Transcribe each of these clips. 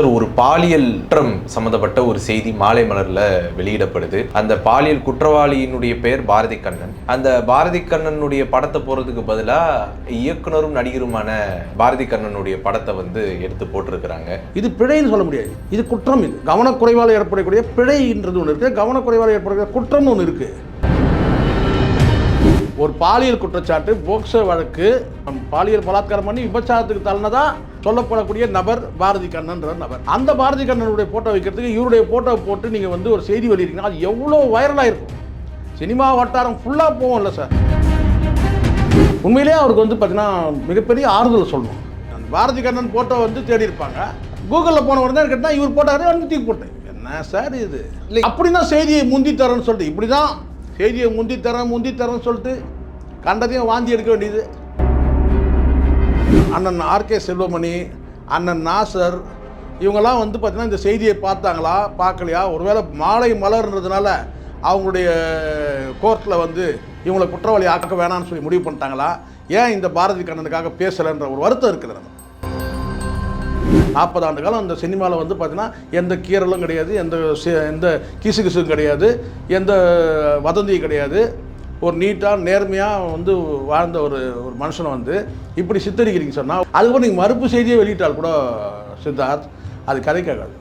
Sir ஒரு பாலியல் குற்றம் சம்மந்தப்பட்ட ஒரு செய்தி மாலை மலர்ல வெளியிடப்படுது. அந்த பாலியல் குற்றவாளியினுடைய பெயர் பாரதி கண்ணன். அந்த பாரதி கண்ணனுடைய படத்தை போறதுக்கு பதிலா இயக்குனரும் நடிகருமான பாரதி கண்ணனுடைய படத்தை வந்து எடுத்து போட்டிருக்கிறாங்க. இது பிழைன்னு சொல்ல முடியாது. இது குற்றம் இது. கவனக்குறைவால் ஏற்படக்கூடிய பிழைன்றது ஒன்று இருக்குது கவனக்குறைவால் ஏற்படக்கூடிய குற்றம்னு ஒன்று இருக்குது ஒரு பாலியல் குற்றச்சாட்டு போக்சோ வழக்கு பாலியல் பலாத்காரம் பண்ணி விபச்சாரத்துக்கு தள்ளினதான் சொல்லப்படக்கூடிய நபர் பாரதி கண்ணன்ற நபர். அந்த பாரதி கண்ணனுடைய போட்டோ வைக்கிறதுக்கு இவருடைய போட்டோ போட்டு நீங்கள் வந்து ஒரு செய்தி வெளியிட்டீங்கன்னா அது எவ்வளோ வைரலாக இருக்கும் சினிமா வட்டாரம் ஃபுல்லாக போகும்ல சார் உண்மையிலேயே அவருக்கு வந்து பார்த்தீங்கன்னா மிகப்பெரிய ஆறுதல் சொல்லணும். அந்த பாரதி கண்ணன் போட்டோ வந்து தேடி இருப்பாங்க. கூகுளில் போன உடனே கேட்டால் இவர் போட்டாரு வந்து தூக்கி போட்டேன் என்ன சார் இது? இல்லை அப்படின்னா செய்தியை முந்தி தரேன்னு சொல்லிட்டு இப்படி தான் செய்தியை முந்தி தரேன் முந்தி தரேன்னு சொல்லிட்டு கண்டதையும் வாந்தி எடுக்க வேண்டியது. அண்ணன் ஆர்கே செல்வமணி அண்ணன் நாசர் இவங்கெல்லாம் வந்து பார்த்தீங்கன்னா இந்த செய்தியை பார்த்தாங்களா பார்க்கலையா? ஒருவேளை மாலை மலர்ன்றதுனால அவங்களுடைய கோர்ட்டில் வந்து இவங்களை குற்றவாளி ஆக்க வேணாம்னு சொல்லி முடிவு பண்ணிட்டாங்களா? ஏன் இந்த பாரதி கண்ணனுக்காக பேசலைன்ற ஒரு வருத்தம் இருக்குது நமக்கு. நாற்பது ஆண்டு காலம் அந்த சினிமாவில் வந்து பார்த்தீங்கன்னா எந்த கீரலும் கிடையாது எந்த சி- எந்த கிசு கிசும் கிடையாது எந்த வதந்தியும் கிடையாது. ஒரு நீட்டாக நேர்மையாக வந்து வாழ்ந்த ஒரு ஒரு மனுஷனை வந்து இப்படி சித்தரிக்கிறீங்க சொன்னால் அதுக்கப்புறம் நீங்கள் மறுப்பு செய்தியை வெளியிட்டால் கூட சித்தார்த் அது கதைக்காகாது.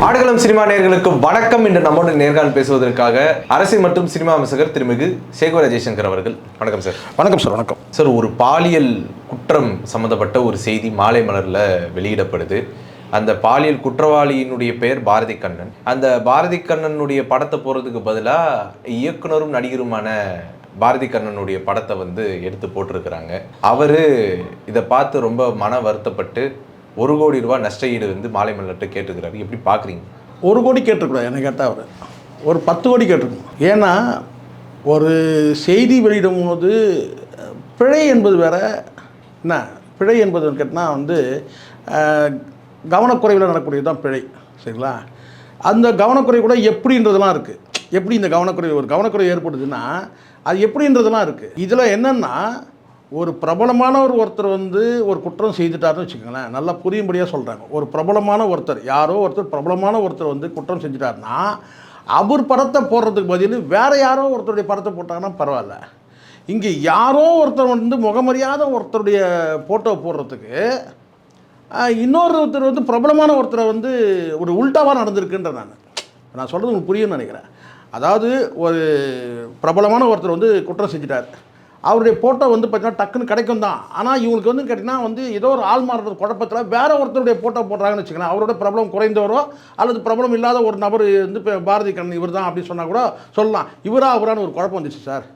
ஆடுகளம் சினிமா நேயர்களுக்கு வணக்கம். என்று நம்மோடு நேர்காணல் பேசுவதற்காக அரசியல் மற்றும் சினிமா விமர்சகர் திருமிகு சேகர ஜெய்சங்கர் அவர்கள். வணக்கம் சார். வணக்கம் சார். வணக்கம். சார் ஒரு பாலியல் குற்றம் சம்மந்தப்பட்ட ஒரு செய்தி மாலை மலரில் வெளியிடப்படுது. அந்த பாலியல் குற்றவாளியினுடைய பெயர் பாரதி கண்ணன். அந்த பாரதி கண்ணனுடைய படத்தை போகிறதுக்கு பதிலாக இயக்குனரும் நடிகருமான பாரதி கண்ணனுடைய படத்தை வந்து எடுத்து போட்டிருக்கிறாங்க. அவர் இதை பார்த்து ரொம்ப மன வருத்தப்பட்டு ஒரு கோடி ரூபா நஷ்ட ஈடு வந்து மாலை மலர்கிட்ட கேட்டுக்கிறாரு எப்படி பார்க்குறீங்க? ஒரு கோடி கேட்டுக்கூடாது என்ன கேட்டால் அவர். ஒரு பத்து கோடி கேட்டிருக்கணும். ஏன்னா ஒரு செய்தி வெளியிடும் போது பிழை என்பது வேற என்ன? பிழை என்பது கேட்டால் வந்து கவனக்குறைவில் நடக்கக்கூடியது தான் பிழை. சரிங்களா? அந்த கவனக்குறை கூட எப்படின்றதெல்லாம் இருக்குது எப்படி இந்த கவனக்குறை ஒரு கவனக்குறை ஏற்படுதுன்னா அது எப்படின்றதெல்லாம் இருக்குது இதில் என்னென்னா ஒரு பிரபலமான ஒரு ஒருத்தர் வந்து ஒரு குற்றம் செய்துட்டாருன்னு வச்சுக்கோங்களேன் நல்லா புரியும்படியாக சொல்கிறாங்க ஒரு பிரபலமான ஒருத்தர் யாரோ ஒருத்தர் பிரபலமான ஒருத்தர் வந்து குற்றம் செஞ்சுட்டாருன்னா அவர் படத்தை போடுறதுக்கு பதில் வேறு யாரோ ஒருத்தருடைய படத்தை போட்டாங்கன்னா பரவாயில்ல. இங்கே யாரோ ஒருத்தர் வந்து முகமறியாத ஒருத்தருடைய ஃபோட்டோ போடுறதுக்கு இன்னொருத்தர் இன்னொரு ஒருத்தர் வந்து பிரபலமான ஒருத்தரை வந்து ஒரு உள்டாவாக நடந்திருக்குன்ற நான். நான் சொல்கிறது உங்களுக்கு புரியும்னு நினைக்கிறேன். அதாவது ஒரு பிரபலமான ஒருத்தர் வந்து குற்றம் செஞ்சிட்டார். அவருடைய ஃபோட்டோ வந்து பார்த்தீங்கன்னா டக்குன்னு கிடைக்கும் தான். ஆனால் இவங்களுக்கு வந்து கேட்டிங்கன்னா வந்து ஏதோ ஒரு ஆள் மாறுறது குழப்பத்தில் வேறு ஒருத்தருடைய ஃபோட்டோ போடுறாங்கன்னு வச்சுக்கோங்க அவரோட பிரபலம் குறைந்தவரோ அல்லது பிரபலம் இல்லாத ஒரு நபர் வந்து இப்போ பாரதி கண்ணன் இவர் தான் அப்படின்னு சொன்னால் கூட சொல்லலாம். இவரா அவரான்னு ஒரு குழப்பம் வந்துச்சு சார்.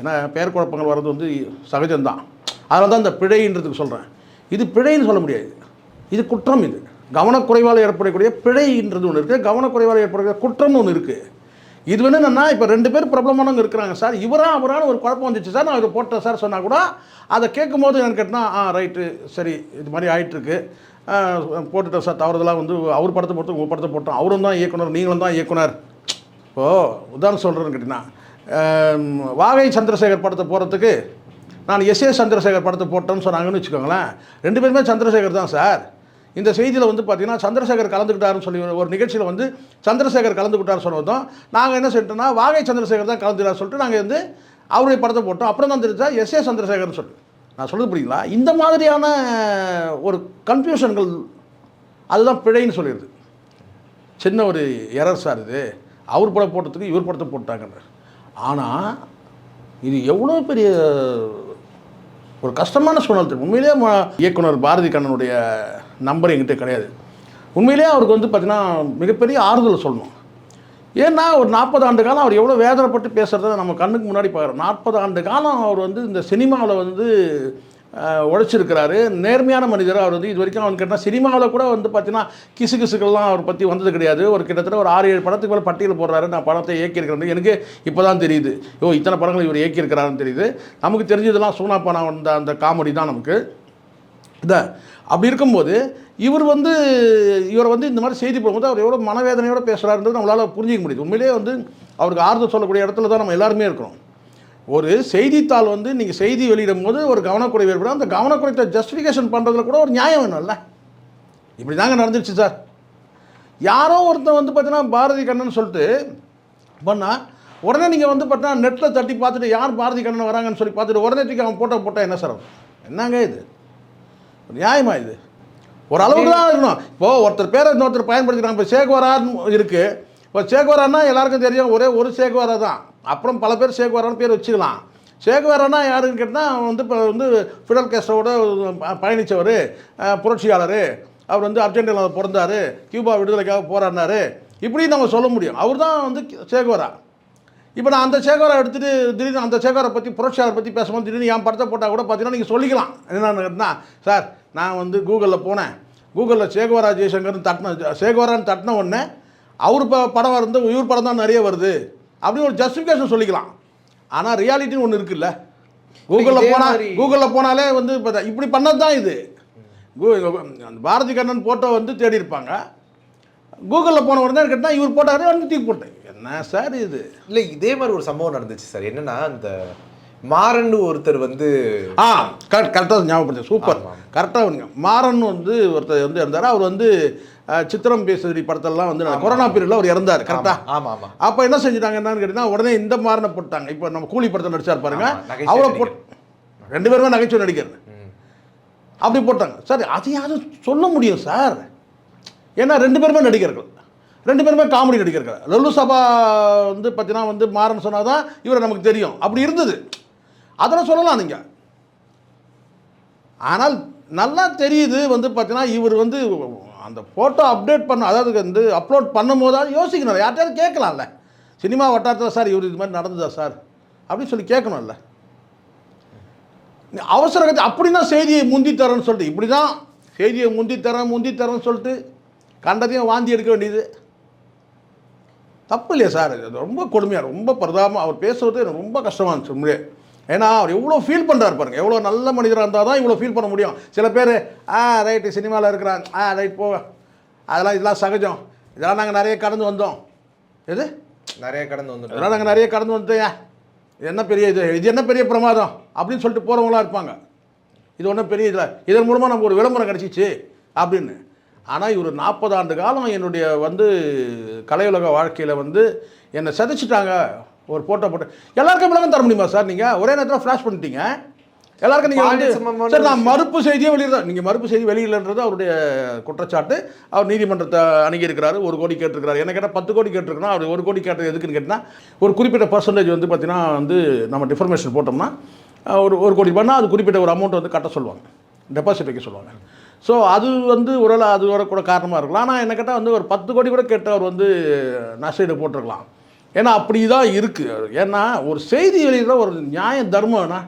ஏன்னா பெயர் குழப்பங்கள் வர்றது வந்து சகஜம்தான். அதனால தான் இந்த பிழைன்றதுக்கு சொல்கிறேன் இது பிழைன்னு சொல்ல முடியாது. இது குற்றம் இது. கவனக்குறைவால் ஏற்படக்கூடிய பிழைன்றது ஒன்று இருக்குது கவனக்குறைவால் ஏற்படக்கூடிய குற்றம்னு ஒன்று இருக்குது இது வந்து என்னென்னா இப்போ ரெண்டு பேர் பிரபலமானவங்க இருக்கிறாங்க சார். இவரா அவரான ஒரு குழப்பம் வந்துச்சு சார். நான் இதை போட்டேன் சார் சொன்னால் கூட அதை கேட்கும் போது எனக்கு கேட்டினா ஆ ரைட்டு. சரி இது மாதிரி ஆகிட்டுருக்கு போட்டுட்டேன் சார். தவறுதெல்லாம் வந்து அவர் படத்தை போட்டு உங்கள் படத்தை போட்டோம். அவரும் தான் இயக்குனர் நீங்களும் தான் இயக்குனர். இப்போது உதாரணம் சொல்கிறேன்னு கேட்டிங்கன்னா வாகை சந்திரசேகர் படத்தை போகிறதுக்கு நான் எஸ் ஏ சந்திரசேகர் படத்தை போட்டேன்னு சொன்னாங்கன்னு வச்சுக்கோங்களேன். ரெண்டு பேருமே சந்திரசேகர் தான் சார். இந்த செய்தியில் வந்து பார்த்தீங்கன்னா சந்திரசேகர் கலந்துக்கிட்டாருன்னு சொல்லி ஒரு நிகழ்ச்சியில் வந்து சந்திரசேகர் கலந்துக்கிட்டார் சொன்னதும் நாங்கள் என்ன சொல்லிட்டோம்னா வாகை சந்திரசேகர் தான் கலந்துக்கிறார் சொல்லிட்டு நாங்கள் வந்து அவருடைய படத்தை போட்டோம். அப்புறம் தான் தெரிஞ்சா எஸ் ஏ சந்திரசேகர்னு சொல்லிட்டு. நான் சொல்லுது புரியுங்களா இந்த மாதிரியான ஒரு கன்ஃபியூஷன்கள் அதுதான் பிழைன்னு சொல்லிடுது. சின்ன ஒரு எரர் சார் இது. அவர் படம் போட்டதுக்கு இவர் படத்தை போட்டாங்கன்ற ஆனால் இது எவ்வளோ பெரிய ஒரு கஷ்டமான சூழ்நிலை தெரியும். உண்மையிலேயே இயக்குனர் பாரதி கண்ணனுடைய நம்பர் என்கிட்ட கிடையாது. உண்மையிலேயே அவருக்கு வந்து பார்த்திங்கன்னா மிகப்பெரிய ஆறுதல் சொல்லணும். ஏன்னா ஒரு நாற்பது ஆண்டு காலம் அவர் எவ்வளோ வேதனைப்பட்டு பேசுகிறத நம்ம கண்ணுக்கு முன்னாடி பார்க்குறோம். நாற்பது ஆண்டு காலம் அவர் வந்து இந்த சினிமாவில் வந்து உழைச்சிருக்கிறாரு நேர்மையான மனிதர் அவர் வந்து இது வரைக்கும் அவன் கேட்டால் சினிமாவில் கூட வந்து பார்த்தீங்கன்னா கிசு கிசுக்கள்லாம் அவர் பற்றி வந்தது கிடையாது. ஒரு கிட்டத்தட்ட ஒரு ஆறு ஏழு படத்துக்கு மேலே பட்டியல் போடுறாரு. நான் படத்தை இயக்கியிருக்கிறேன். எனக்கு இப்போ தான் தெரியுது. ஓ இத்தனை படங்கள் இவர் இயக்கியிருக்கிறாருன்னு தெரியுது. நமக்கு தெரிஞ்சதெல்லாம் சூனாப்பானா வந்த அந்த காமெடி தான் நமக்கு. இதான் அப்படி இருக்கும்போது இவர் வந்து இவர் வந்து இந்த மாதிரி செய்தி போகும்போது அவர் எவ்வளோ மனவேதனையோட பேசுகிறாருன்றது நம்மளால் புரிஞ்சிக்க முடியுது. உண்மையிலேயே வந்து அவருக்கு ஆறுதல் சொல்லக்கூடிய இடத்துல தான் நம்ம எல்லாருமே இருக்கிறோம். ஒரு செய்தித்தாள் வந்து நீங்கள் செய்தி வெளியிடும் போது ஒரு கவனக்குறைவு ஏற்படும். அந்த கவனக்குறைத்தை ஜஸ்டிஃபிகேஷன் பண்ணுறதுல கூட ஒரு நியாயம் வேணும்ல. இப்படி தாங்க நடந்துருச்சு சார். யாரோ ஒருத்தன் வந்து பார்த்தீங்கன்னா பாரதி கண்ணன் சொல்லிட்டு பண்ணால் உடனே நீங்கள் வந்து பார்த்தீங்கன்னா நெட்டில் தட்டி பார்த்துட்டு யார் பாரதி கண்ணன் வராங்கன்னு சொல்லி பார்த்துட்டு உடனே தூக்கி அவன் போட்டோ போட்டால் என்ன சார் என்னங்க இது? நியாயமா இது? ஒரு அளவுக்கு தான் இருக்கணும். இப்போது ஒருத்தர் பேரை இன்னொருத்தர் பயன்படுத்திக்கிறாங்க. இப்போ சேகுவரான்னு இருக்குது இப்போ சேகுவரான்னா எல்லாருக்கும் தெரியும். ஒரே ஒரு சேகுவரா தான். அப்புறம் பல பேர் சேகுவரான்னு பேர் வச்சுக்கலாம். சேகுவரானா யாருன்னு கேட்டால் அவன் வந்து இப்போ வந்து ஃபிடல் கேஸ்ட்ரோட பயணித்தவர் புரட்சியாளர். அவர் வந்து அர்ஜென்டினாவில் பிறந்தார். கியூபா விடுதலைக்காக போராடினார். இப்படி நம்ம சொல்ல முடியும். அவர் தான் வந்து சேகுவரா இப்போ நான் அந்த சேகரை எடுத்துகிட்டு திடீர்னு அந்த சேகரை பற்றி புரட்சியாளர் பற்றி பேசும்போது திடீர்னு என் படத்தை போட்டால் கூட பார்த்தீங்கன்னா நீங்கள் சொல்லிக்கலாம். என்னென்னா சார் நான் வந்து கூகுளில் போனேன். கூகுளில் சேகுவரா ஜெய்சங்கர்னு தட்டின சேகுவரான்னு தட்டின உடனே அவர் ப படம் வந்து இவர் படம் தான் நிறைய வருது. அப்படின்னு ஒரு ஜஸ்டிஃபிகேஷன் சொல்லிக்கலாம். ஆனால் ரியாலிட்டின்னு ஒன்று இருக்குல்ல. கூகுளில் போனால் கூகுளில் போனாலே வந்து இப்போ இப்படி பண்ணது தான் இது அந்த பாரதி கண்ணன் ஃபோட்டோ வந்து தேடி இருப்பாங்க. கூகுளில் போன உடனே கேட்டால் இவர் போட்டாரு வந்து தூக்கி போட்டேன் என்ன சார் இது? இல்லை இதே மாதிரி ஒரு சம்பவம் நடந்துச்சு சார். என்னன்னா அந்த மாறன்னு ஒருத்தர் வந்து ஆ கரெக்ட் கரெக்டாக ஞாபகப்படுத்து சூப்பர். கரெக்டாக மாறன் வந்து ஒருத்தர் வந்து இருந்தார். அவர் வந்து சித்திரம் பேசுதி படத்தெல்லாம் வந்து கொரோனா பீரியடில் அவர் இறந்தார் கரெக்டாக ஆமா ஆமா அப்போ என்ன செஞ்சுட்டாங்க என்னன்னு கேட்டிங்கன்னா உடனே இந்த மாறனை போட்டாங்க. இப்போ நம்ம கூலி படத்தில் நடிச்சார் பாருங்க. ஆமா, நகைச்சுவை அவரை. போட் ரெண்டு பேருமே நகைச்சுவை நடிகர். ம். அப்படி போட்டாங்க. சார் அது யாரும் சொல்ல முடியும் சார். ஏன்னா ரெண்டு பேருமே நடிகர்கள். ரெண்டு பேருமே காமெடி நடிகர்கள். லல்லு சபா வந்து பார்த்தீங்கன்னா வந்து மாறன் சொன்னால் தான் இவரை நமக்கு தெரியும். அப்படி இருந்தது. அதெல்லாம் சொல்லலாம் நீங்கள் ஆனால் நல்லா தெரியுது வந்து பார்த்தீங்கன்னா இவர் வந்து அந்த ஃபோட்டோ அப்டேட் பண்ண அதாவது வந்து அப்லோட் பண்ணும் போதாவது யோசிக்கணும் யார்கிட்டயாவது கேட்கலாம்ல. சினிமா வட்டாரத்தில் சார் இவர் இது மாதிரி நடந்ததா சார்? அப்படின்னு சொல்லி கேட்கணும்ல. அவசர அப்படி அப்படின்னா செய்தியை முந்தி தரேன்னு சொல்லிட்டு இப்படி தான் செய்தியை முந்தி தரேன் முந்தி தரேன்னு சொல்லிட்டு கண்டதையும் வாந்தி எடுக்க வேண்டியது. தப்பு இல்லையா சார்? இது ரொம்ப கொடுமையாக ரொம்ப பரிதாபமாக அவர் பேசுகிறது எனக்கு ரொம்ப கஷ்டமாக இருந்துச்சு உண்மையே ஏன்னா அவர் எவ்வளோ ஃபீல் பண்ணுறாரு பாருங்க. எவ்வளோ நல்ல மனிதராக இருந்தால் தான் இவ்வளோ ஃபீல் பண்ண முடியும். சில பேர் ஆ ரைட்டு சினிமாவில் இருக்கிறாங்க ஆ ரைட் போ. அதெல்லாம் இதெல்லாம் சகஜம். இதெல்லாம் நாங்கள் நிறைய கடந்து வந்தோம். எது? நிறைய கடந்து வந்துட்டோம். இதெல்லாம் நாங்கள் நிறைய கடந்து வந்துட்டோங்க இது என்ன பெரிய இது? இது என்ன பெரிய பிரமாதம்? அப்படின்னு சொல்லிட்டு போகிறவங்களாம் இருப்பாங்க. இது ஒன்றும் பெரிய இதில் இதன் மூலமாக நமக்கு ஒரு விளம்பரம் கிடச்சிச்சு அப்படின்னு. ஆனால் இவர் நாற்பது ஆண்டு காலம் என்னுடைய வந்து கலையுலக வாழ்க்கையில் வந்து என்னை சதிச்சிட்டாங்க. ஒரு ஃபோட்டோ போட்டு. எல்லாருக்கும் விளக்கம் தர முடியுமா சார் நீங்கள் ஒரே நேரத்தில் ஃப்ளாஷ் பண்ணிட்டீங்க. எல்லாருக்கும் நீங்கள் வந்து சார் நான் மறுப்பு செய்தியே வெளியிடுறேன் நீங்கள் மறுப்பு செய்தி வெளியிடன்றது அவருடைய குற்றச்சாட்டு. அவர் நீதிமன்றத்தை அணுகியிருக்கிறாரு ஒரு கோடி கேட்டிருக்கிறாரு. என்ன கேட்டால் பத்து கோடி கேட்டிருக்கணும். அவர் ஒரு கோடி கேட்டது எதுக்குன்னு கேட்டால் ஒரு குறிப்பிட்ட பர்சன்டேஜ் வந்து பார்த்தீங்கன்னா வந்து நம்ம டிஃபர்மேஷன் போட்டோம்னா ஒரு ஒரு கோடி ரூபாய்னா அது குறிப்பிட்ட ஒரு அமௌண்ட் வந்து கட்ட சொல்லுவாங்க. டெபாசிட் வைக்க சொல்லுவாங்க. ஸோ அது வந்து ஒருவேளை அது வர கூட காரணமாக இருக்கலாம். ஆனால் என்ன கேட்டால் வந்து ஒரு பத்து கோடி கூட கேட்டு அவர் வந்து நஷ்டீடு போட்டிருக்கலாம். ஏன்னா அப்படி தான் இருக்குது ஏன்னா ஒரு செய்தி வெளியிடுற ஒரு நியாய தர்மம்னா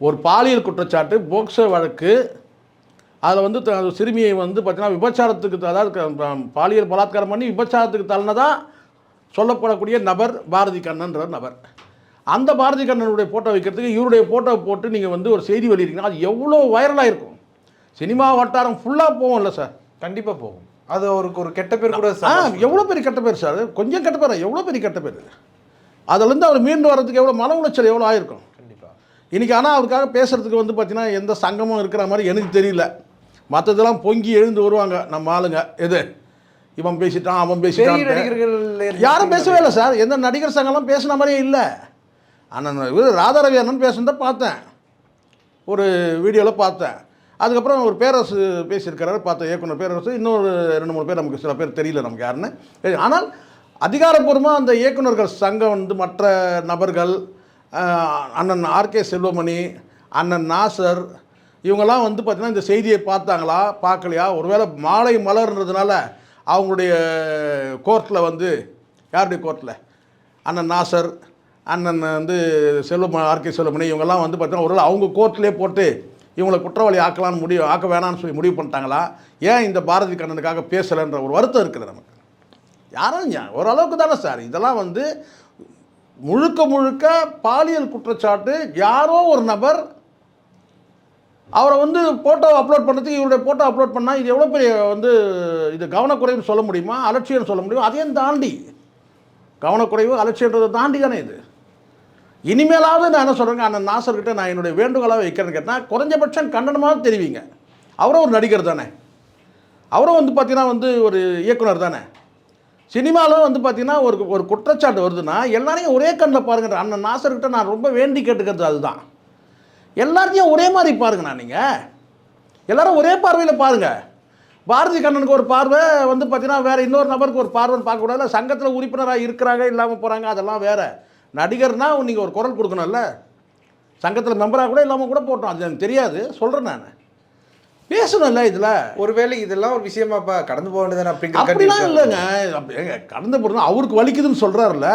ஒரு பாலியல் குற்றச்சாட்டு போக்சோ வழக்கு அதில் வந்து த- சிறுமியை வந்து பார்த்தீங்கன்னா விபச்சாரத்துக்கு த- அதாவது பாலியல் பலாத்காரம் பண்ணி விபச்சாரத்துக்கு தள்ளினதான் சொல்லப்படக்கூடிய நபர் பாரதி கண்ணன்ற நபர். அந்த பாரதி கண்ணனுடைய ஃபோட்டோ வைக்கிறதுக்கு இவருடைய ஃபோட்டோ போட்டு நீங்கள் வந்து ஒரு செய்தி வெளியிட்டீங்கன்னா அது எவ்வளோ வைரலாக இருக்கும். சினிமா வட்டாரம் ஃபுல்லாக போகும்ல சார் கண்டிப்பாக போகும். அது அவருக்கு ஒரு கெட்ட பேர் கூட ஆ எவ்வளோ பெரிய கெட்ட பேர் சார்? கொஞ்சம் கெட்ட பேர் எவ்வளோ பெரிய கெட்ட பேர் அதுலேருந்து அவர் மீண்டு வர்றதுக்கு எவ்வளோ மன உளைச்சல் எவ்வளோ ஆயிருக்கும்? கண்டிப்பா. இன்றைக்கி ஆனால் அவருக்காக பேசுகிறதுக்கு வந்து பார்த்தீங்கன்னா எந்த சங்கமும் இருக்கிற மாதிரி எனக்கு தெரியல. மற்றதெல்லாம் பொங்கி எழுந்து வருவாங்க நம்ம ஆளுங்க. எது? இவன் பேசிட்டான் அவன் பேசிட்டான் நடிகர்கள் யாரும் பேசவே இல்லை சார். எந்த நடிகர் சங்கம்லாம் பேசின மாதிரியே இல்லை. ஆனால் இவர் ராதாரவி அண்ணன் பேசுனதை பார்த்தேன். ஒரு வீடியோவில் பார்த்தேன். அதுக்கப்புறம் ஒரு பேரரசு பேசியிருக்கிறாரு பார்த்த இயக்குனர் பேரரசு. இன்னொரு ரெண்டு மூணு பேர் நமக்கு சில பேர் தெரியல நமக்கு யாருன்னு. ஆனால் அதிகாரப்பூர்வமாக அந்த இயக்குனர்கள் சங்கம் வந்து மற்ற நபர்கள் அண்ணன் ஆர்கே செல்வமணி அண்ணன் நாசர் இவங்கெல்லாம் வந்து பார்த்திங்கன்னா இந்த செய்தியை பார்த்தாங்களா பார்க்கலையா? ஒருவேளை மாலை மலர்ன்றதுனால அவங்களுடைய கோர்ட்டில் வந்து யாருடைய கோர்ட்டில் அண்ணன் நாசர் அண்ணன் வந்து செல்வம ஆர்கே செல்வமணி இவங்கெல்லாம் வந்து பார்த்தீங்கன்னா ஒருவேளை அவங்க கோர்ட்லேயே போட்டு இவங்களை குற்றவாளி ஆக்கலாம்னு முடிவு ஆக்க வேணாம்னு சொல்லி முடிவு பண்ணிட்டாங்களா? ஏன் இந்த பாரதி கண்ணனுக்காக பேசலைன்ற ஒரு வருத்தம் இருக்குது நமக்கு. யாரும் ஓரளவுக்கு தானே சார். இதெல்லாம் வந்து முழுக்க முழுக்க பாலியல் குற்றச்சாட்டு. யாரோ ஒரு நபர் அவரை வந்து ஃபோட்டோ அப்லோட் பண்ணுறதுக்கு இவருடைய ஃபோட்டோ அப்லோட் பண்ணால் இது எவ்வளோ பெரிய வந்து இது கவனக்குறைவுன்னு சொல்ல முடியுமா? அலட்சியம்னு சொல்ல முடியுமா? அதையும் தாண்டி கவனக்குறைவு அலட்சியன்றதை தாண்டி தானே இது. இனிமேலாவது நான் என்ன சொல்கிறேங்க அந்த நாசர்கிட்ட நான் என்னுடைய வேண்டுகோளாக வைக்கிறேன்னு கேட்டால் குறைஞ்சபட்சம் கண்டனமாக தெரிவிங்க. அவரும் ஒரு நடிகர் தானே. அவரும் வந்து பார்த்தீங்கன்னா வந்து ஒரு இயக்குனர் தானே. சினிமாவில் வந்து பார்த்தீங்கன்னா ஒரு ஒரு குற்றச்சாட்டு வருதுன்னா எல்லாரையும் ஒரே கண்ணில் பாருங்க அண்ணன் நாசர்கிட்ட நான் ரொம்ப வேண்டி கேட்டுக்கிறது அதுதான். எல்லாத்தையும் ஒரே மாதிரி பாருங்கண்ணா நீங்கள் எல்லாரும் ஒரே பார்வையில் பாருங்கள் பாரதி கண்ணனுக்கு ஒரு பார்வை வந்து பார்த்தீங்கன்னா வேறு இன்னொரு நபருக்கு ஒரு பார்வைன்னு பார்க்கக்கூடாது. சங்கத்தில் உறுப்பினராக இருக்கிறாங்க இல்லாமல் போகிறாங்க அதெல்லாம் வேறு. நடிகர்னா நீங்கள் ஒரு குரல் கொடுக்கணும்ல? சங்கத்தில் மெம்பராக கூட இல்லாமல் கூட போட்டோம். அது எனக்கு தெரியாது. சொல்கிறேன் நான். பேசணும்ல இதில்? ஒருவேளை இதெல்லாம் ஒரு விஷயமாப்பா கடந்து போக அப்படிங்கிற அப்படிலாம். இல்லைங்க. கடந்த பொருள் அவருக்கு வலிக்குதுன்னு சொல்கிறாருல்ல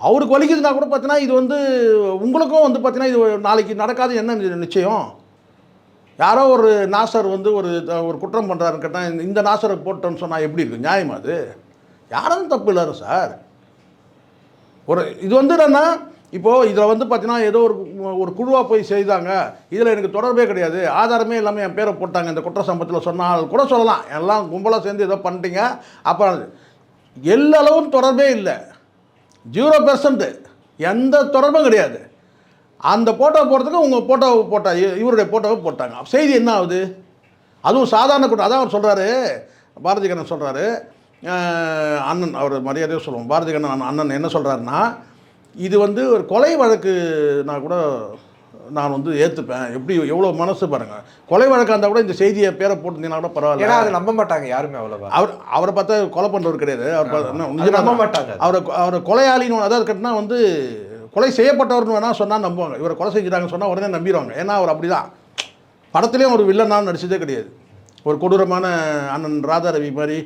அவருக்கு வலிக்குதுன்னா கூட பார்த்தீங்கன்னா இது வந்து உங்களுக்கும் வந்து பார்த்தீங்கன்னா இது நாளைக்கு நடக்காது என்ன நிச்சயம்? யாரோ ஒரு நாசர் வந்து ஒரு ஒரு குற்றம் பண்ணுறாருன்னு கேட்டால் இந்த நாசரை போட்டோன்னு சொன்னால் எப்படி இருக்கும் நியாயமா அது? யாரும் தப்பு இல்லை சார். ஒரு இது வந்து என்னன்னா இப்போது இதில் வந்து பார்த்தீங்கன்னா ஏதோ ஒரு ஒரு குழுவாக போய் செய்தாங்க. இதில் எனக்கு தொடர்பே கிடையாது. ஆதாரமே இல்லாமல் என் பேரை போட்டாங்க. இந்த குற்ற சம்பவத்தில் சொன்னால் கூட சொல்லலாம். எல்லாம் கும்பலாக சேர்ந்து ஏதோ பண்ணிட்டீங்க. அப்புறம் எல்லளவும் தொடர்பே இல்லை. ஜீரோ பெர்சன்ட்டு எந்த தொடர்பும் கிடையாது. அந்த ஃபோட்டோ போடுறதுக்கு உங்கள் ஃபோட்டோவை போட்டா இவருடைய ஃபோட்டோவை போட்டாங்க. செய்தி என்ன ஆகுது? அதுவும் சாதாரண கூட்டம் அதான் அவர் சொல்கிறாரு பாரதிகரன் சொல்கிறாரு அண்ணன் அவர் மரியாதையாக சொல்லுவோம். பாரதி கண்ணன் அண்ணன் என்ன சொல்கிறாருன்னா இது வந்து ஒரு கொலை வழக்கு நான் கூட நான் வந்து ஏற்றுப்பேன் எப்படி எவ்வளோ மனசு பாருங்கள் கொலை வழக்காக இருந்தால் கூட இந்த செய்தியை பேரை போட்டிருந்தீங்கன்னா கூட ஏன்னா பரவாயில்ல அதை நம்ப மாட்டாங்க யாருமே அவ்வளவா? அவர் அவரை பார்த்தா கொலை பண்ணுறவர் கிடையாது. அவர் நம்ப மாட்டாங்க. அவரை அவரை கொலையாளின்னு அதாவது கட்டினா வந்து கொலை செய்யப்பட்டவர்னு வேணால் சொன்னால் நம்புவாங்க. இவரை கொலை செஞ்சுட்டாங்கன்னு சொன்னால் உடனே நம்பிடுவாங்க. ஏன்னா அவர் அப்படி தான் படத்துலேயும் ஒரு வில்லனாக நடிச்சதே கிடையாது. ஒரு கொடூரமான அண்ணன் ராதாரவி மாதிரி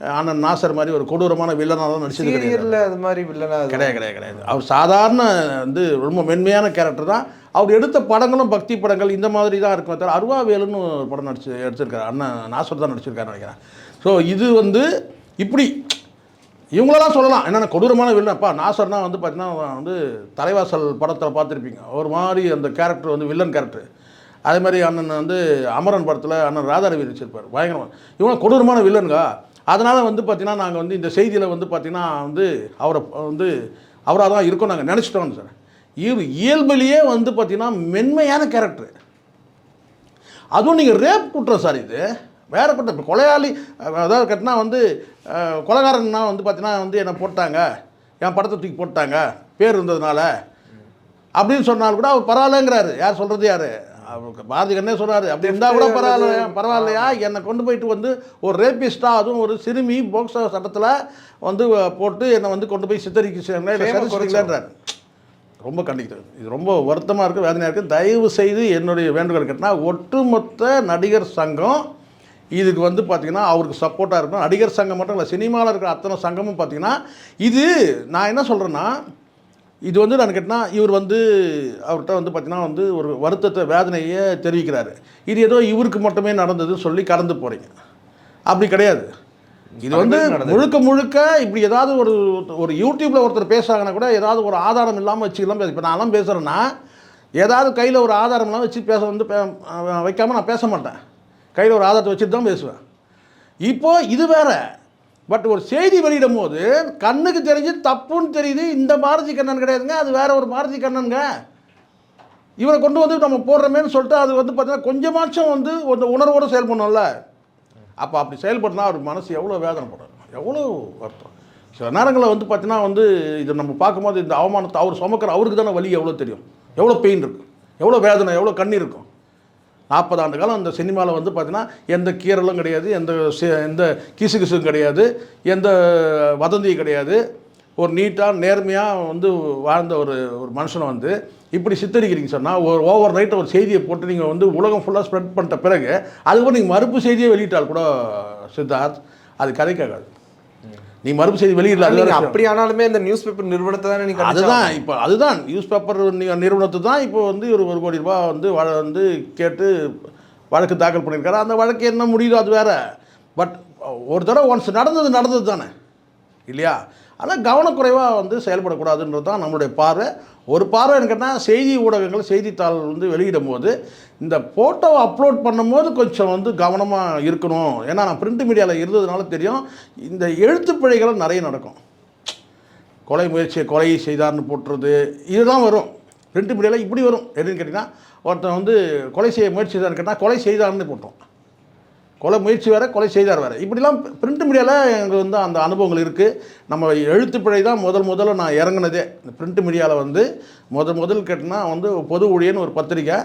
அண்ணன் நாசர் மாதிரி ஒரு கொடூரமான வில்லனாக தான் நடிச்சது கிடையாது. அது மாதிரி வில்லனா அது- கிடையாது கிடையாது கிடையாது. அவர் சாதாரண வந்து ரொம்ப மென்மையான கேரக்டர் தான். அவர் எடுத்த படங்களும் பக்தி படங்கள் இந்த மாதிரி தான் இருக்கும். தவிர அருவாவேலுன்னு ஒரு படம் நடிச்சு எடுத்திருக்காரு. அண்ணன் நாசர் தான் நடிச்சிருக்காருன்னு நினைக்கிறேன். ஸோ இது வந்து இப்படி இவங்களெல்லாம் சொல்லலாம். என்னென்ன கொடூரமான வில்லன்ப்பா நாசர்னா வந்து பார்த்தீங்கன்னா வந்து தலைவாசல் படத்தில் பார்த்துருப்பீங்க. ஒரு மாதிரி அந்த கேரக்டர் வந்து வில்லன் கேரக்டர் அதே மாதிரி அண்ணன் வந்து அமரன் படத்தில் அண்ணன் ராதாரவி நடிச்சிருப்பார். பயங்கரமாக இவங்க கொடூரமான வில்லனுங்க அதனால் வந்து பார்த்திங்கன்னா நாங்கள் வந்து இந்த செய்தியில் வந்து பார்த்தீங்கன்னா வந்து அவரை வந்து அவராக தான் இருக்கோம் நாங்கள் நினச்சிட்டோம் சார் இவர் இயல்பிலேயே வந்து பார்த்தீங்கன்னா மென்மையான கேரக்டர் அதுவும் நீங்கள் ரேப் குற்றம் சார் இது. வேற குற்றம் இப்போ கொலையாளி அதாவது கட்டினா வந்து அஹ், கொலைகாரன்னா வந்து பார்த்தீங்கன்னா வந்து என்னை போட்டாங்க? என் படத்தை தூக்கி போட்டாங்க. பேர் இருந்ததுனால. அப்படின்னு சொன்னால் கூட அவர் பரவாயில்லங்கிறாரு. யார் சொல்கிறது யார்? பாரதி கண்ணே சொல்கிறாரு அப்படி இருந்தால் கூட பரவாயில்ல பரவாயில்லையா என்னை கொண்டு போயிட்டு வந்து ஒரு ரேபிஸ்டாக அதுவும் ஒரு சிறுமி போக்சோ சட்டத்தில் வந்து போட்டு என்னை வந்து கொண்டு போய் Fame சித்தரிக்கிறார் ரொம்ப கண்டிக்கிறது இது ரொம்ப வருத்தமாக இருக்குது வேதனையாக இருக்குது தயவு செய்து என்னுடைய வேண்டுகோள் கேட்டால் ஒட்டுமொத்த நடிகர் சங்கம் இதுக்கு வந்து பார்த்திங்கன்னா அவருக்கு சப்போர்ட்டாக இருக்கணும். நடிகர் சங்கம் மட்டும் இல்லை சினிமாவில் இருக்கிற அத்தனை சங்கமும் பார்த்திங்கன்னா இது நான் என்ன சொல்கிறேன்னா இது வந்து நான் கேட்டால் இவர் வந்து அவர்கிட்ட வந்து பார்த்திங்கன்னா வந்து ஒரு வருத்தத்தை வேதனையை தெரிவிக்கிறாரு. இது ஏதோ இவருக்கு மட்டுமே நடந்ததுன்னு சொல்லி கடந்து போகிறீங்க அப்படி கிடையாது. இது வந்து. முழுக்க முழுக்க இப்படி ஏதாவது ஒரு ஒரு யூடியூப்பில் ஒருத்தர் பேசுகிறாங்கன்னா கூட ஏதாவது ஒரு ஆதாரம் இல்லாமல் வச்சுக்கலாம். இப்போ நான்லாம் பேசுகிறேன்னா ஏதாவது கையில் ஒரு ஆதாரம் இல்லாமல் வச்சு பேச வந்து பே- அஹ் வைக்காம நான் பேச மாட்டேன். கையில் ஒரு ஆதாரத்தை வச்சுட்டு தான் பேசுவேன். இப்போ இது வேற. பட் ஒரு செய்தி வெளியிடும் போது கண்ணுக்கு தெரிஞ்சு தப்புன்னு தெரியுது இந்த பாரதி கண்ணன் கிடையாதுங்க அது வேற ஒரு பாரதி கண்ணனுங்க. இவரை கொண்டு வந்து நம்ம போடுறோமேனு சொல்லிட்டு அது வந்து பார்த்தீங்கன்னா கொஞ்சமாச்சும் வந்து ஒரு உணர்வோடு செயல்படணும்ல. அப்போ அப்படி செயல்படுனா அவர் மனசு எவ்வளோ வேதனைப்படும் எவ்வளோ வருத்தம். சில நேரங்களில் வந்து பார்த்தீங்கன்னா வந்து இதை நம்ம பார்க்கும்போது இந்த அவமானத்தை அவர் சுமக்கிற அவருக்கு தானே வலி எவ்வளோ தெரியும்? எவ்வளோ பெயின் இருக்கும் எவ்வளோ வேதனை எவ்வளோ கண்ணீர் இருக்கும்? நாற்பது ஆண்டு காலம் அந்த சினிமாவில் வந்து பார்த்தீங்கன்னா எந்த கீரலும் கிடையாது எந்த சி- எந்த கிசு கிசும் கிடையாது எந்த வதந்தியும் கிடையாது. ஒரு நீட்டாக நேர்மையாக வந்து வாழ்ந்த ஒரு ஒரு மனுஷனை வந்து இப்படி சித்தரிக்கிறீங்க சொன்னால் ஒரு ஓவர் நைட் ஒரு செய்தியை போட்டு நீங்கள் வந்து உலகம் ஃபுல்லாக ஸ்ப்ரெட் பண்ணிட்ட பிறகு அதுக்கப்புறம் நீங்கள் மறுப்பு செய்தியை வெளியிட்டால் கூட சித்தார்த் அது கதைக்காகாது நீ மறுப்பு செய்தி வெளியிடல. அப்படி ஆனாலுமே இந்த நியூஸ் பேப்பர் நிறுவனத்தை தானே நீங்க அதுதான் இப்போ அதுதான் நியூஸ் பேப்பர் நிறுவனத்து தான் இப்போ வந்து ஒரு ஒரு கோடி ரூபாய் வந்து வ வந்து கேட்டு வழக்கு தாக்கல் பண்ணியிருக்காரு. அந்த வழக்கு என்ன முடியுதோ அது வேற. பட் ஒரு தடவை ஒன்ஸ் நடந்தது நடந்தது தானே. இல்லையா? ஆனால் கவனக்குறைவாக வந்து செயல்படக்கூடாதுன்றது தான் நம்மளுடைய பார்வை. ஒரு பார்வை எனக்கு கேட்டால் செய்தி ஊடகங்கள் செய்தித்தாள் வந்து வெளியிடும் போது இந்த ஃபோட்டோவை அப்லோட் பண்ணும்போது கொஞ்சம் வந்து கவனமாக இருக்கணும். ஏன்னா நான் பிரிண்ட் மீடியாவில் இருந்ததுனால தெரியும் இந்த எழுத்து பிழைகளும் நிறைய நடக்கும். கொலை முயற்சியை கொலை செய்தார்னு போட்டுறது இதுதான் வரும். பிரிண்ட் மீடியாவில் இப்படி வரும். என்னன்னு கேட்டிங்கன்னா ஒருத்தன் வந்து கொலை செய்ய முயற்சி செய்தார்னு கேட்டால் கொலை செய்தார்னு போட்டோம். கொலை முயற்சி வேறு கொலை செய்தார் வேறு. இப்படிலாம் பிரிண்ட் மீடியாவில் எங்களுக்கு வந்து அந்த அனுபவங்கள் இருக்குது நம்ம எழுத்துப்பிழை தான் முதல் முதல்ல நான் இறங்குனதே. இந்த பிரிண்ட் மீடியாவில் வந்து முதல் முதல் கேட்டினா வந்து பொது ஊழியன்னு ஒரு பத்திரிக்கை.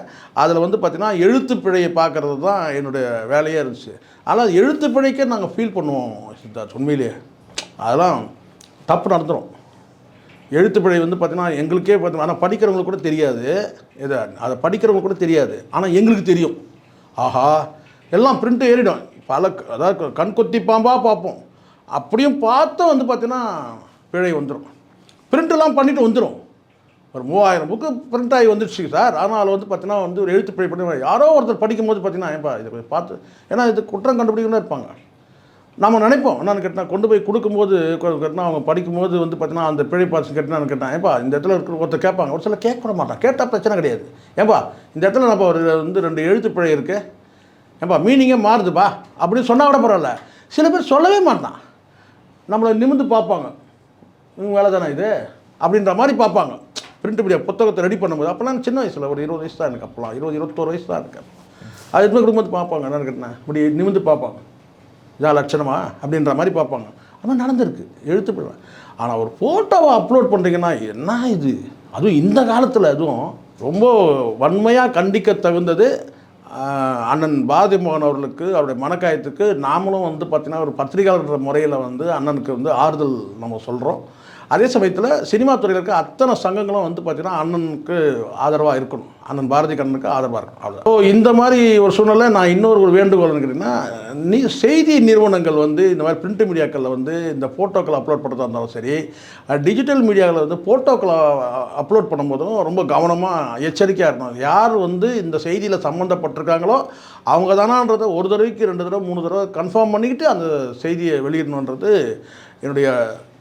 அதில் வந்து பார்த்திங்கன்னா எழுத்துப்பிழையை பார்க்குறது தான் என்னுடைய வேலையே இருந்துச்சு. ஆனால் எழுத்துப்பிழைக்கே நாங்கள் ஃபீல் பண்ணுவோம் சித்தார்த் உண்மையிலேயே. அதெல்லாம் தப்பு நடத்துகிறோம் எழுத்துப்பிழை வந்து பார்த்திங்கன்னா எங்களுக்கே பார்த்தீங்கன்னா ஆனால் படிக்கிறவங்களுக்கு கூட தெரியாது. இதை அதை படிக்கிறவங்களுக்கு கூட தெரியாது. ஆனால் எங்களுக்கு தெரியும். ஆஹா எல்லாம் பிரிண்ட்டு ஏறிடும். பல அதாவது கண் கொத்தி பாம்பாக பார்ப்போம் அப்படியும் பார்த்தா வந்து பார்த்தீங்கன்னா பிழை வந்துடும் பிரிண்டெல்லாம் பண்ணிட்டு வந்துடும் ஒரு மூவாயிரம் புக்கு பிரிண்ட் ஆகி வந்துடுச்சு சார். ஆனால் வந்து பார்த்தீங்கன்னா வந்து ஒரு எழுத்து பிழை பண்ணி யாரோ ஒருத்தர் படிக்கும்போது பார்த்தீங்கன்னா ஏன்பா இதை போய் பார்த்து ஏன்னா இது குற்றம் கண்டுபிடிக்கணும் இருப்பாங்க. நம்ம நினைப்போம் என்னன்னு கேட்டால் கொண்டு போய் கொடுக்கும்போது கேட்டால் அவங்க படிக்கும்போது வந்து பார்த்தீங்கன்னா அந்த பிழை பார்த்து கேட்டான்னு கேட்டான் ஏப்பா இந்த இடத்துல இருக்கிற ஒருத்தர் கேட்பாங்க. ஒரு சில கேட்க மாட்டான் கேட்டால் பிரச்சனை கிடையாது. ஏன்பா இந்த இடத்துல நம்ம ஒரு வந்து ரெண்டு எழுத்து பிழை இருக்குது ஏப்பா மீனிங்கே மாறுதுப்பா. அப்படின்னு சொன்னால் கூட பரவாயில்ல. சில பேர் சொல்லவே மாட்டான். நம்மளை நிமிந்து பார்ப்பாங்க. வேலை தானே இது? அப்படின்ற மாதிரி பார்ப்பாங்க. பிரிண்ட் மீடியா புத்தகத்தை ரெடி பண்ணும்போது அப்போலாம் சின்ன வயசில் ஒரு இருபது வயசு தான் எனக்கு அப்போலாம் இருபது இருபத்தோரு வயசு தான் எனக்கு. அது எடுத்து குடும்பத்து பார்ப்பாங்க. என்னன்னு கேட்டேன் இப்படி நிமிந்து பார்ப்பாங்க. இதான் லட்சணமா? அப்படின்ற மாதிரி பார்ப்பாங்க. ஆனால் நடந்திருக்கு. எழுத்து பிழை ஆனால் ஒரு ஃபோட்டோவை அப்லோட் பண்ணுறீங்கன்னா என்ன இது? அதுவும் இந்த காலத்தில் அதுவும் ரொம்ப வன்மையாக கண்டிக்க தகுந்தது அண்ணன் பாரதி மோகன் அவர்களுக்கு அவருடைய மனக்காயத்துக்கு நாமளும் வந்து பார்த்திங்கன்னா ஒரு பத்திரிகையாளர் முறையில் வந்து அண்ணனுக்கு வந்து ஆறுதல் நம்ம சொல்கிறோம் அதே சமயத்தில் சினிமா துறையில் இருக்க அத்தனை சங்கங்களும் வந்து பார்த்திங்கன்னா அண்ணனுக்கு ஆதரவாக இருக்கணும். அண்ணன் பாரதி கண்ணனுக்கு ஆதரவாக இருக்கணும் அவ்வளோ ஸோ இந்த மாதிரி ஒரு சூழ்நிலை நான் இன்னொரு ஒரு வேண்டுகோள் கேட்டிங்கன்னா நீ செய்தி நிறுவனங்கள் வந்து இந்த மாதிரி பிரிண்ட் மீடியாக்களில் வந்து இந்த ஃபோட்டோக்களை அப்லோட் பண்ணுறதா இருந்தாலும் சரி டிஜிட்டல் மீடியாவில் வந்து ஃபோட்டோக்களை அப்லோட் பண்ணும்போதும் ரொம்ப கவனமாக எச்சரிக்கையாக இருக்கணும். யார் வந்து இந்த செய்தியில் சம்மந்தப்பட்டிருக்காங்களோ அவங்க தானான்றதை ஒரு தடவைக்கு ரெண்டு தடவை மூணு தடவை கன்ஃபார்ம் பண்ணிக்கிட்டு அந்த செய்தியை வெளியிடணுன்றது என்னுடைய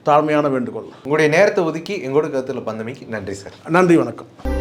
தாழ்மையான வேண்டுகோள். உங்களுடைய நேரத்தை ஒதுக்கி எங்களோட கருத்துல பந்தமைக்கு நன்றி சார். நன்றி வணக்கம்.